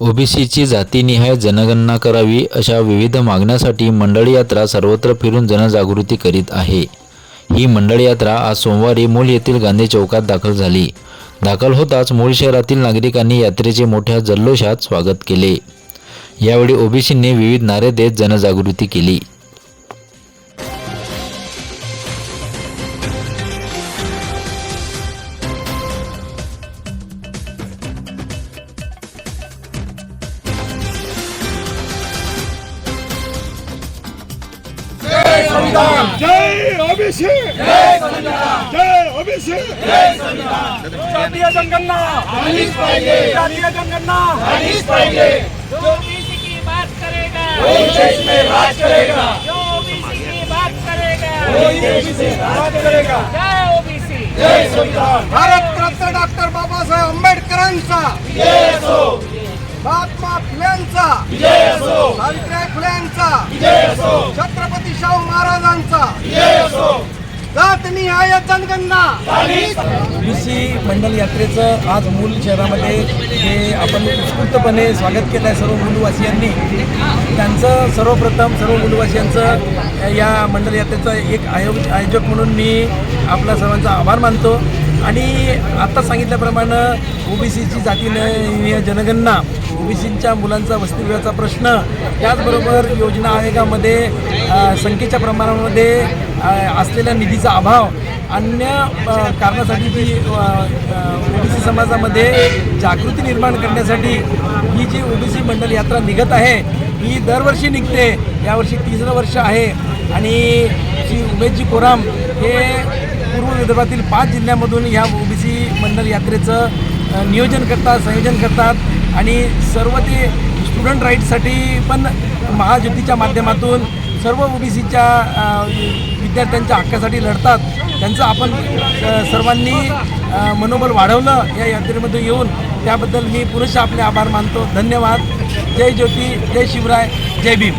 ओबीसीची जातीनिहाय जनगणना करावी अशा विविध मागण्यासाठी मंडळ यात्रा सर्वत्र फिरून जनजागृती करीत आहे. ही मंडळ यात्रा आज सोमवारी मूल येथील गांधी चौकात दाखल झाली. दाखल होताच मूळ शहरातील नागरिकांनी यात्रेचे मोठ्या जल्लोषात स्वागत केले. यावेळी ओबीसींनी विविध नारे देत जनजागृती केली. जय ओबीसी जय ओबीसी जातीय जनगणना। जातीय जनगणना। जो ओबीसी की बात करेगा। देश में राज करेगा। जो ओबीसी की बात करेगा। वही देश से राज करेगा। जय ओबीसी। जय संविधान। भारत रत्न डॉक्टर बाबासाहेब आंबेडकरांचा। विजय असो। महात्मा फुलेंचा विजय असो। सावित्रीबाई फुलेंचा विजय असो। छत्रपती शाहू महाराजांचा. विजय असो जनगणना ओबीसी मंडल यात्रेचं आज मूल शहरामध्ये हे आपण उत्स्फूर्तपणे स्वागत केलं आहे सर्व मूलवासियांनी. त्यांचं सर्वप्रथम सर्व मूलवासियांचं या मंडल यात्रेचं एक आयोग आयोजक म्हणून मी आपल्या सर्वांचा आभार मानतो. आणि आत्ता सांगितल्याप्रमाणे ओबीसीची जातीनं जनगणना ओबीसीच्या मुलांचा वसतिगृहाचा प्रश्न त्याचबरोबर योजना आयोगामध्ये संख्येच्या प्रमाणामध्ये असलेल्या निधीचा अभाव अन्य कारणासाठी जी ओबीसी समाजामध्ये जागृती निर्माण करण्यासाठी ही जी ओबीसी मंडल यात्रा निघत आहे ही दरवर्षी निघते यावर्षी तिसरं वर्ष आहे. आणि श्री उमेशजी कोराम हे पूर्व विदर्भातील पाच जिल्ह्यामधून ह्या ओबीसी मंडल यात्रेचं नियोजन करतात संयोजन करतात. आणि सर्व ते स्टुडंट राईटसाठी पण महाज्योतीच्या माध्यमातून सर्व ओबीसीच्या विद्यार्थ्यांच्या हक्कासाठी लढतात. त्यांचं आपण सर्वांनी मनोबल वाढवलं या यात्रेमध्ये येऊन. त्याबद्दल मी पुरुष आपले आभार मानतो. धन्यवाद. जय ज्योती. जय शिवराय. जय भीम.